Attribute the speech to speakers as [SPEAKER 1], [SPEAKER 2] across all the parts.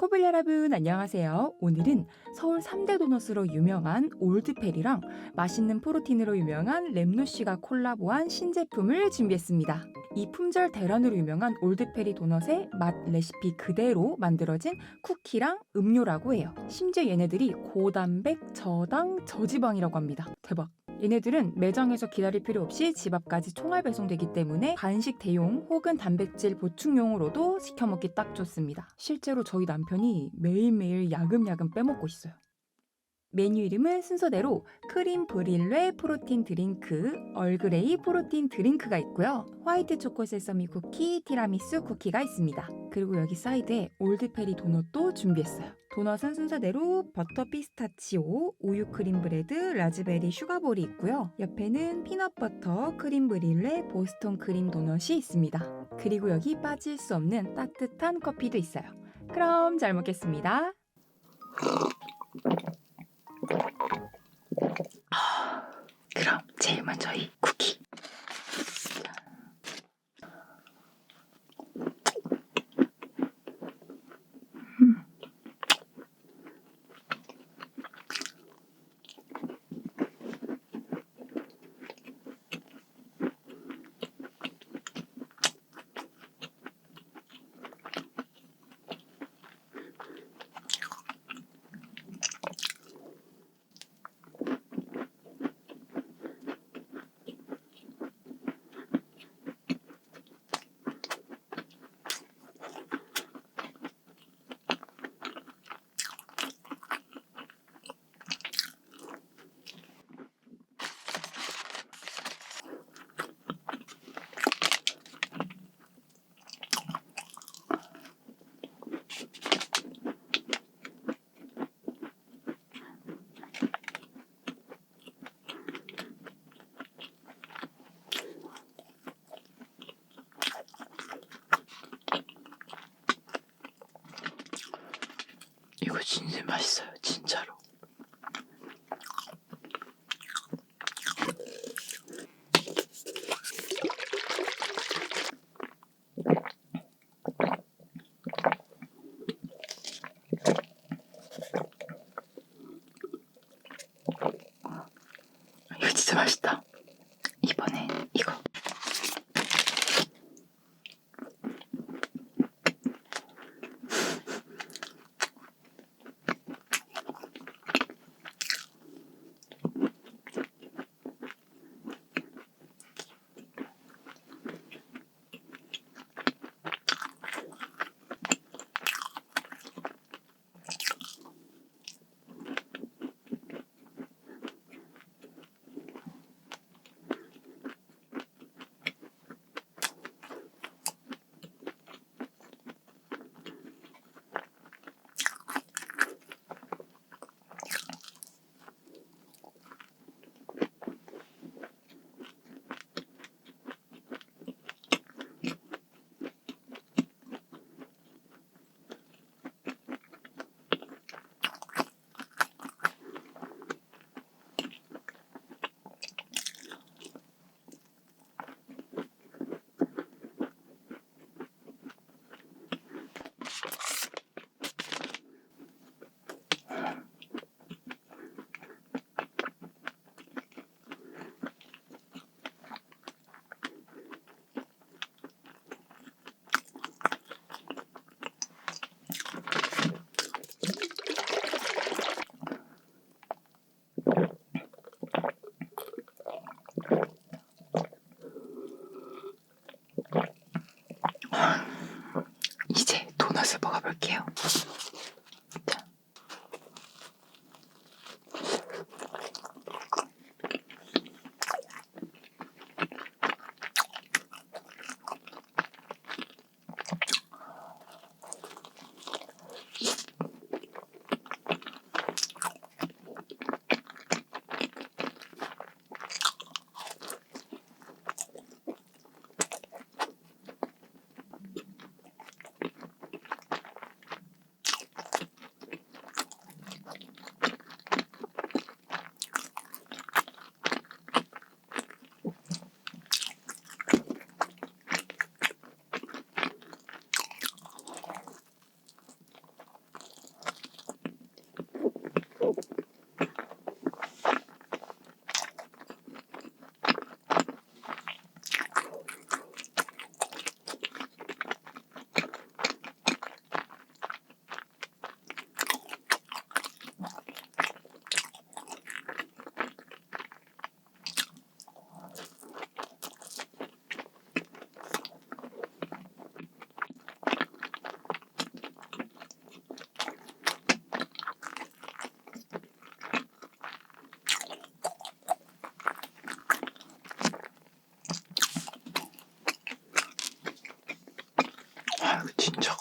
[SPEAKER 1] 커플 여러분 안녕하세요. 오늘은 서울 3대 도넛으로 유명한 올드페리랑 맛있는 프로틴으로 유명한 램노씨가 콜라보한 신제품을 준비했습니다. 이 품절 대란으로 유명한 올드페리 도넛의 맛 레시피 그대로 만들어진 쿠키랑 음료라고 해요. 심지어 얘네들이 고단백, 저당, 저지방이라고 합니다. 대박. 얘네들은 매장에서 기다릴 필요 없이 집 앞까지 총알 배송되기 때문에 간식 대용 혹은 단백질 보충용으로도 시켜 먹기 딱 좋습니다. 실제로 저희 남편이 매일매일 야금야금 빼먹고 있어요. 메뉴 이름은 순서대로 크림 브릴레 프로틴 드링크, 얼그레이 프로틴 드링크가 있고요. 화이트 초코 세서미 쿠키, 티라미수 쿠키가 있습니다. 그리고 여기 사이드에 올드페리 도넛도 준비했어요. 도넛은 순서대로 버터 피스타치오, 우유 크림 브레드, 라즈베리 슈가볼이 있고요. 옆에는 피넛버터, 크림 브릴레, 보스턴 크림 도넛이 있습니다. 그리고 여기 빠질 수 없는 따뜻한 커피도 있어요. 그럼 잘 먹겠습니다. 그럼 제일 먼저 이 쿠키. 진짜 맛있어요, 진짜로. 이거 진짜 맛있다. 이번에 이거.
[SPEAKER 2] 진짜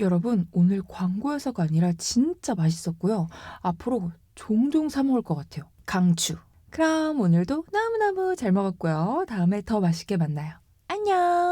[SPEAKER 1] 여러분, 오늘 광고여서가 아니라 진짜 맛있었고요. 앞으로 종종 사 먹을 것 같아요. 강추. 그럼 오늘도 너무너무 잘 먹었고요. 다음에 더 맛있게 만나요. 안녕!